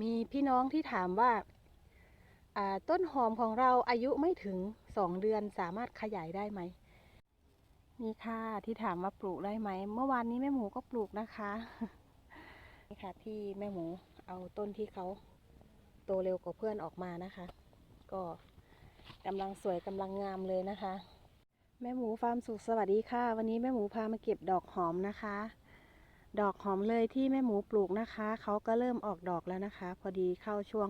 มีพี่น้องที่ถามว่าต้นหอมของเราอายุไม่ถึงสองเดือนสามารถขยายได้ไหมนี่ค่ะที่ถามว่าปลูกได้ไหม เมื่อวานนี้แม่หมูก็ปลูกนะคะนี่ค่ะที่แม่หมูเอาต้นที่เขาโตเร็วกว่าเพื่อนออกมานะคะ ก็กำลังสวยกำลังงามเลยนะคะ แม่หมูฟาร์มสุขสวัสดีค่ะ วันนี้แม่หมูพามาเก็บดอกหอมนะคะ ดอกหอมเลยที่แม่หมูปลูกนะคะ เขาก็เริ่มออกดอกแล้วนะคะ พอดีเข้าช่วง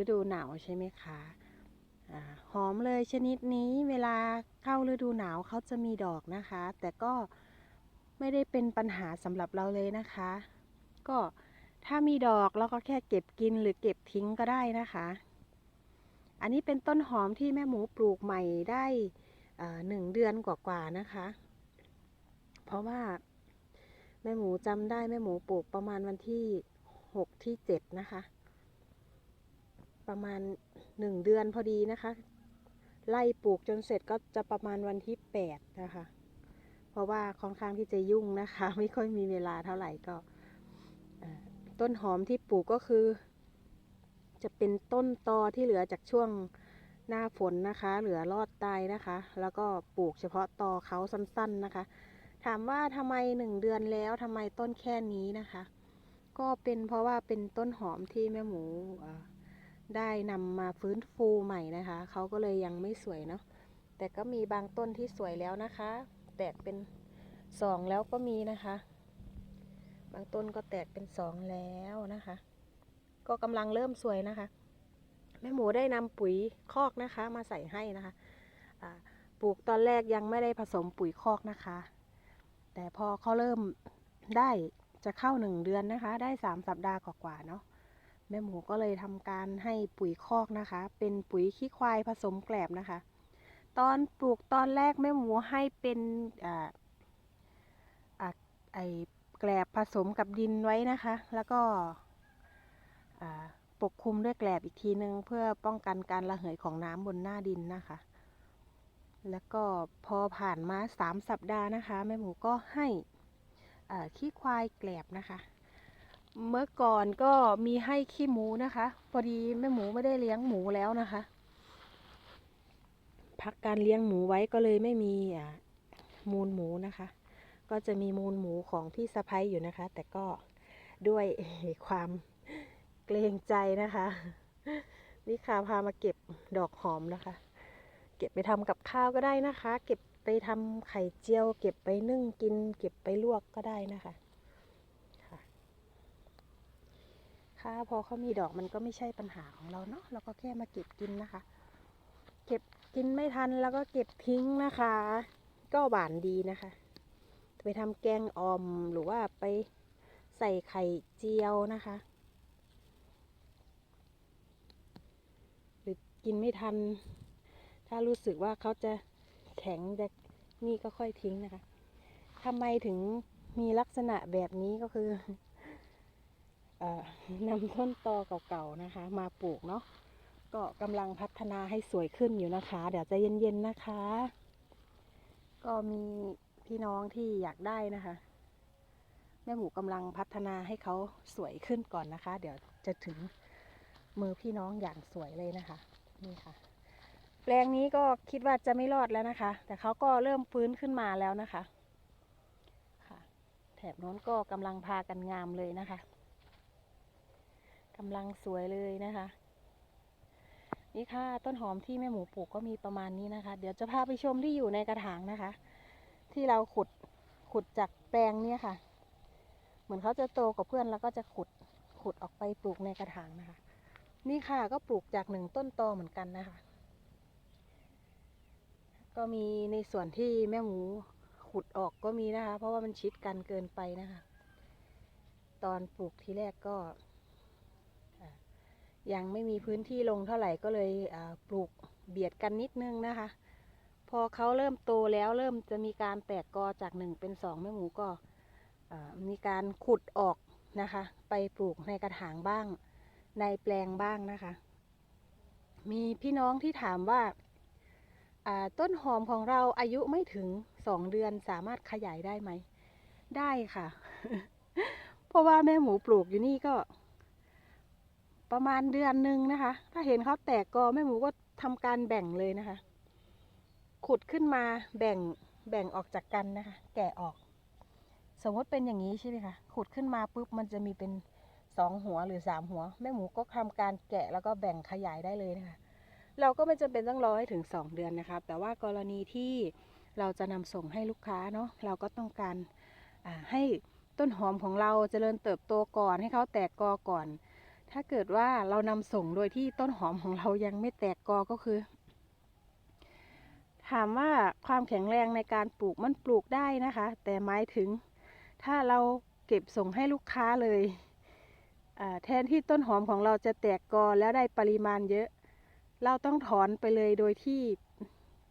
ฤดูหนาวใช่ไหมคะอาหอมเลยชนิดนี้เวลาเข้าฤดูหนาวเขาจะมีดอกนะคะ แต่ก็ไม่ได้เป็นปัญหาสำหรับเราเลยนะคะ ก็ถ้ามีดอกเราก็แค่เก็บกินหรือเก็บทิ้งก็ได้นะคะ อันนี้เป็นต้นหอมที่แม่หมูปลูกใหม่ได้หนึ่งเดือนกว่าๆนะคะ เพราะว่า ม่หมูจำได้แม่หมูปลูกประมาณวันที่หกที่เจ็ดนะคะ ประมาณหนึ่งเดือนพอดีนะคะ ไล่ปลูกจนเสร็จก็จะประมาณวันที่แปดนะคะ เพราะว่าค่อนข้างที่จะยุ่งนะคะ ไม่ค่อยมีเวลาเท่าไหร่ก็ต้นหอมที่ปลูกก็คือ จะเป็นต้นตอที่เหลือจากช่วงหน้าฝนนะคะ เหลือรอดตายนะคะ แล้วก็ปลูกเฉพาะตอเขาสั้น ๆนะคะามว่าทำไมหนึ่งเดือนแล้วทำไมต้นแค่นี้นะคะ ก็เป็นเพราะว่าเป็นต้นหอมที่แม่หมูได้นำมาฟื้นฟูใหม่นะคะ เขาก็เลยยังไม่สวยเนาะแต่ก็มีบางต้นที่สวยแล้วนะคะ แตกเป็นสองแล้วก็มีนะคะ บางต้นก็แตกเป็นสองแล้วนะคะ ก็กำลังเริ่มสวยนะคะ แม่หมูได้นำปุ๋ยคอกนะคะ มาใส่ให้นะคะปลูกตอนแรกยังไม่ได้ผสมปุ๋ยคอกนะคะ แต่พอเขาเริ่มได้จะเข้าหนึ่งเดือนนะคะ ได้สามสัปดาห์กว่าๆเนาะแม่หมูก็เลยทำการให้ปุ๋ยคอกนะคะ เป็นปุ๋ยขี้ควายผสมแกลบนะคะ ตอนปลูกตอนแรกแม่หมูให้เป็นอ่าอ่าไอแกลบผสมกับดินไว้นะคะ แล้วก็ปกคลุมด้วยแกลบอีกทีนึง เพื่อป้องกันการระเหยของน้ำบนหน้าดินนะคะ แล้วก็พอผ่านมาสามสัปดาห์นะคะแม่หมูก็ให้ขี้ควายแกลบนะคะ เมื่อก่อนก็มีให้ขี้หมูนะคะ พอดีแม่หมูไม่ได้เลี้ยงหมูแล้วนะคะ พักการเลี้ยงหมูไว้ก็เลยไม่มีมูลหมูนะคะ ก็จะมีมูลหมูของพี่สะพ้ยอยู่นะคะ แต่ก็ด้วยความเกรงใจนะคะ นี่ค่ะพามาเก็บดอกหอมนะคะ เก็บไปทำกับข้าวก็ได้นะคะ เก็บไปทำไข่เจียว เก็บไปนึ่งกิน เก็บไปลวกก็ได้นะคะค่ะค่ะพอเขามีดอกมันก็ไม่ใช่ปัญหาของเราเนาะเราก็แค่มาเก็บกินนะคะ เก็บกินไม่ทันแล้วก็เก็บทิ้งนะคะ ก็หวานดีนะคะ ไปทำแกงออมหรือว่าไปใส่ไข่เจียวนะคะหรือกินไม่ทัน ถ้ารู้สึกว่าเขาจะแข็งจะนี่ก็ค่อยทิ้งนะคะทำไมถึงมีลักษณะแบบนี้ก็คือออนำต้นตอเก่าๆนะคะ มาปลูกเนาะก็กำลังพัฒนาให้สวยขึ้นอยู่นะคะ เดี๋ยวจะเย็นๆนะคะ ก็มีพี่น้องที่อยากได้นะคะ แม่หมูกำลังพัฒนาให้เขาสวยขึ้นก่อนนะคะ เดี๋ยวจะถึงมือพี่น้องอย่างสวยเลยนะคะ นี่ค่ะ แปลงนี้ก็คิดว่าจะไม่รอดแล้วนะคะ แต่เขาก็เริ่มฟื้นขึ้นมาแล้วนะคะค่ะแถบโน้นก็กำลังพากันงามเลยนะคะกำลังสวยเลยนะคะ นี่ค่ะต้นหอมที่แม่หมูปลูกก็มีประมาณนี้นะคะ เดี๋ยวจะพาไปชมที่อยู่ในกระถางนะคะ ที่เราขุดขุดจากแปลงเนี่ยค่ะ เหมือนเขาจะโตกว่าเพื่อนแล้วก็จะขุดขุดออกไปปลูกในกระถางนะคะ นี่ค่ะก็ปลูกจากหนึ่งต้นตอเหมือนกันนะคะ ก็มีในส่วนที่แม่หมูขุดออกก็มีนะคะ เพราะว่ามันชิดกันเกินไปนะคะ ตอนปลูกทีแรกก็ ยังไม่มีพื้นที่ลงเท่าไหร่ก็เลยปลูกเบียดกันนิดนึงนะคะ พอเขาเริ่มโตแล้วเริ่มจะมีการแตกกอจากหนึ่งเป็นสองแม่หมูก็มีการขุดออกนะคะ ไปปลูกในกระถางบ้าง ในแปลงบ้างนะคะ มีพี่น้องที่ถามว่า ต้นหอมของเราอายุไม่ถึงสองเดือนสามารถขยายได้ไหม ได้ค่ะ เพราะว่าแม่หมูปลูกอยู่นี่ก็ ประมาณเดือนหนึ่งนะคะ ถ้าเห็นเขาแตกกอแม่หมูก็ทำการแบ่งเลยนะคะ ขุดขึ้นมาแบ่งแบ่งออกจากกันนะคะ แกะออก สมมติเป็นอย่างนี้ใช่ไหมคะ ขุดขึ้นมาปุ๊บมันจะมีเป็นสองหัวหรือสามหัว แม่หมูก็ทำการแกะแล้วก็แบ่งขยายได้เลยนะคะ เราก็ไม่จำเป็นต้องรอให้ถึง 2 เดือนนะคะแต่ว่ากรณีที่เราจะนำส่งให้ลูกค้าเนาะเราก็ต้องการให้ต้นหอมของเราเจริญเติบโตก่อนให้เขาแตกกอก่อน ถ้าเกิดว่าเรานำส่งโดยที่ต้นหอมของเรายังไม่แตกกอก็คือ ถามว่าความแข็งแรงในการปลูกมันปลูกได้นะคะ แต่หมายถึงถ้าเราเก็บส่งให้ลูกค้าเลยแทนที่ต้นหอมของเราจะแตกกอแล้วได้ปริมาณเยอะ เราต้องถอนไปเลยโดยที่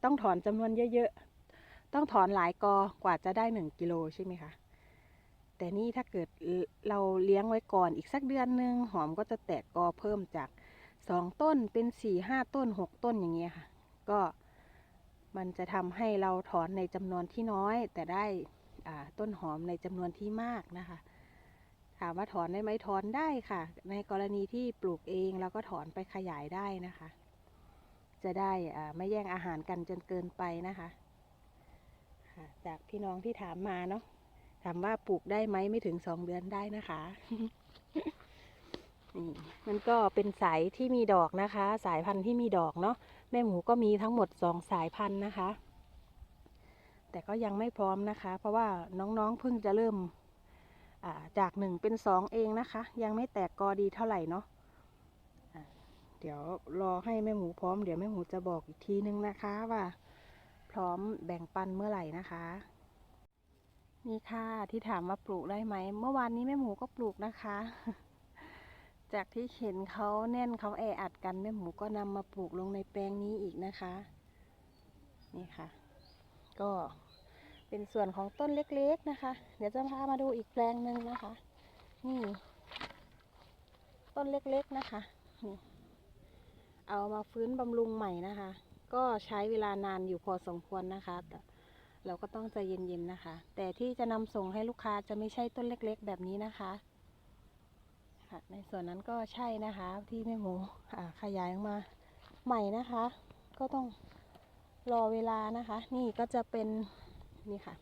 ต้องถอนจำนวนเยอะๆ ต้องถอนหลายกอกว่าจะได้หนึ่งกิโลใช่ไหมคะ แต่นี่ถ้าเกิดเราเลี้ยงไว้ก่อนอีกสักเดือนหนึ่งหอมก็จะแตกกอเพิ่มจากสองต้นเป็นสี่ห้าต้นหกต้นอย่างเงี้ยค่ะ ก็มันจะทำให้เราถอนในจำนวนที่น้อย แต่ได้ต้นหอมในจำนวนที่มากนะคะ ถามว่าถอนได้ไหมถอนได้ค่ะ ในกรณีที่ปลูกเองเราก็ถอนไปขยายได้นะคะ จะได้ไม่แย่งอาหารกันจนเกินไปนะคะจากพี่น้องที่ถามมาเนาะถามว่าปลูกได้ไหมไม่ถึงสองเดือนได้นะคะนี่มันก็เป็นสายที่มีดอกนะคะ สายพันธุ์ที่มีดอกเนาะแม่หมูก็มีทั้งหมดสองสายพันธุ์นะคะ แต่ก็ยังไม่พร้อมนะคะ เพราะว่าน้องๆเพิ่งจะเริ่มจากหนึ่งเป็นสองเองนะคะ ยังไม่แตกกอดีเท่าไหร่เนาะ เดี๋ยวรอให้แม่หมูพร้อมเดี๋ยวแม่หมูจะบอกอีกทีนึงนะคะว่า พร้อมแบ่งปันเมื่อไหร่นะคะ นี่ค่ะที่ถามว่าปลูกได้ไหมเมื่อวานนี้แม่หมูก็ปลูกนะคะ จากที่เห็นเขาแน่นเขาแออัดกันแม่หมูก็นำมาปลูกลงในแปลงนี้อีกนะคะ นี่ค่ะ ก็เป็นส่วนของต้นเล็กๆนะคะ เดี๋ยวจะพามาดูอีกแปลงหนึ่งนะคะ นี่ ต้นเล็กๆนะคะนี่ เอามาฟื้นบำรุงใหม่นะคะ ก็ใช้เวลานานอยู่พอสมควรนะคะแต่เราก็ต้องใจเย็นๆนะคะ แต่ที่จะนำส่งให้ลูกค้าจะไม่ใช่ต้นเล็ก ๆ แบบนี้นะคะค่ะในส่วนนั้นก็ใช่นะคะ ที่แม่หมูขยายออกมาใหม่นะคะ ก็ต้องรอเวลานะคะ นี่ก็จะเป็นนี่ค่ะ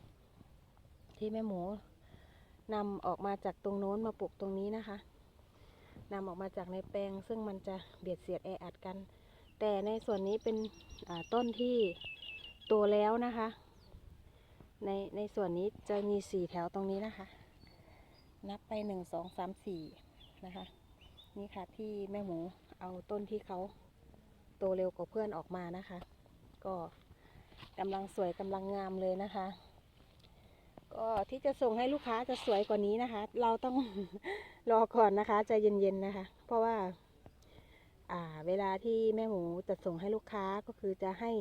ที่แม่หมูนำออกมาจากตรงโน้นมาปลูกตรงนี้นะคะ นำออกมาจากในแปลง ซึ่งมันจะเบียดเสียดแออัดกัน แต่ในส่วนนี้เป็นต้นที่โตแล้วนะคะ ในในส่วนนี้จะมีสี่แถวตรงนี้นะคะ นับไปหนึ่งสองสามสี่นะคะ นี่ค่ะที่แม่หมูเอาต้นที่เขาโตเร็วกว่าเพื่อนออกมานะคะ ก็กำลังสวยกำลังงามเลยนะคะ ก็ที่จะส่งให้ลูกค้าจะสวยกว่านี้นะคะ เราต้องรอก่อนนะคะใจเย็นๆนะคะ เพราะว่า อ่า เวลาที่แม่หมูจะส่งให้ลูกค้าก็คือจะให้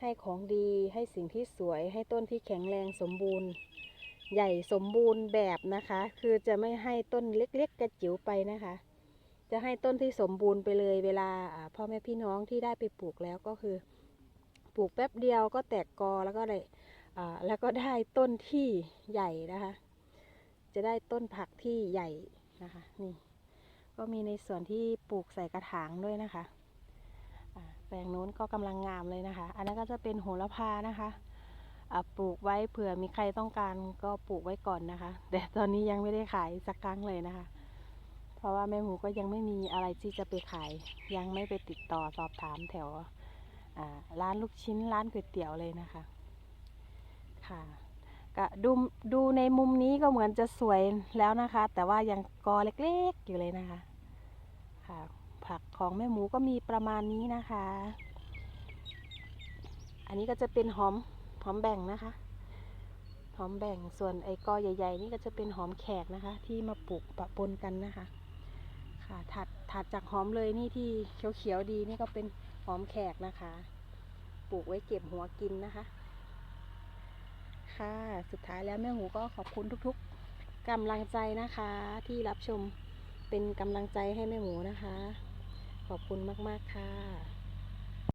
ให้ของดีให้สิ่งที่สวยให้ต้นที่แข็งแรงสมบูรณ์ ใหญ่สมบูรณ์แบบนะคะ คือจะไม่ให้ต้นเล็กๆกระจิ๋วไปนะคะ จะให้ต้นที่สมบูรณ์ไปเลยเวลาพ่อแม่พี่น้องที่ได้ไปปลูกแล้วก็คือ ปลูกแป๊บเดียวก็แตกกอแล้วก็ได้อ่า แล้วก็ได้ต้นที่ใหญ่นะคะ จะได้ต้นผักที่ใหญ่นะคะ นี่ ก็มีในส่วนที่ปลูกใส่กระถางด้วยนะคะแปลงนู้นก็กำลังงามเลยนะคะ อันนั้นก็จะเป็นโหระพานะคะปลูกไว้เผื่อมีใครต้องการก็ปลูกไว้ก่อนนะคะ แต่ตอนนี้ยังไม่ได้ขายสักครั้งเลยนะคะ เพราะว่าแม่หมูก็ยังไม่มีอะไรที่จะไปขาย ยังไม่ไปติดต่อสอบถามแถวร้านลูกชิ้นร้านก๋วยเตี๋ยวเลยนะคะ ค่ะก็ดูดูในมุมนี้ก็เหมือนจะสวยแล้วนะคะ แต่ว่ายังกอเล็กๆอยู่เลยนะคะค่ะผักของแม่หมูก็มีประมาณนี้นะคะ อันนี้ก็จะเป็นหอมหอมแบ่งนะคะ หอมแบ่งส่วนไอ้กอใหญ่ ๆ นี่ก็จะเป็นหอมแขกนะคะ ที่มาปลูกปะปนกันนะคะ ค่ะถัดถัดจากหอมเลยนี่ที่เขียวๆดีนี่ก็เป็นหอมแขกนะคะ ปลูกไว้เก็บหัวกินนะคะ ค่ะ สุดท้ายแล้วแม่หูก็ขอบคุณทุกๆกำลังใจนะคะ ที่รับชมเป็นกำลังใจให้แม่หมูนะคะ ขอบคุณมากๆค่ะ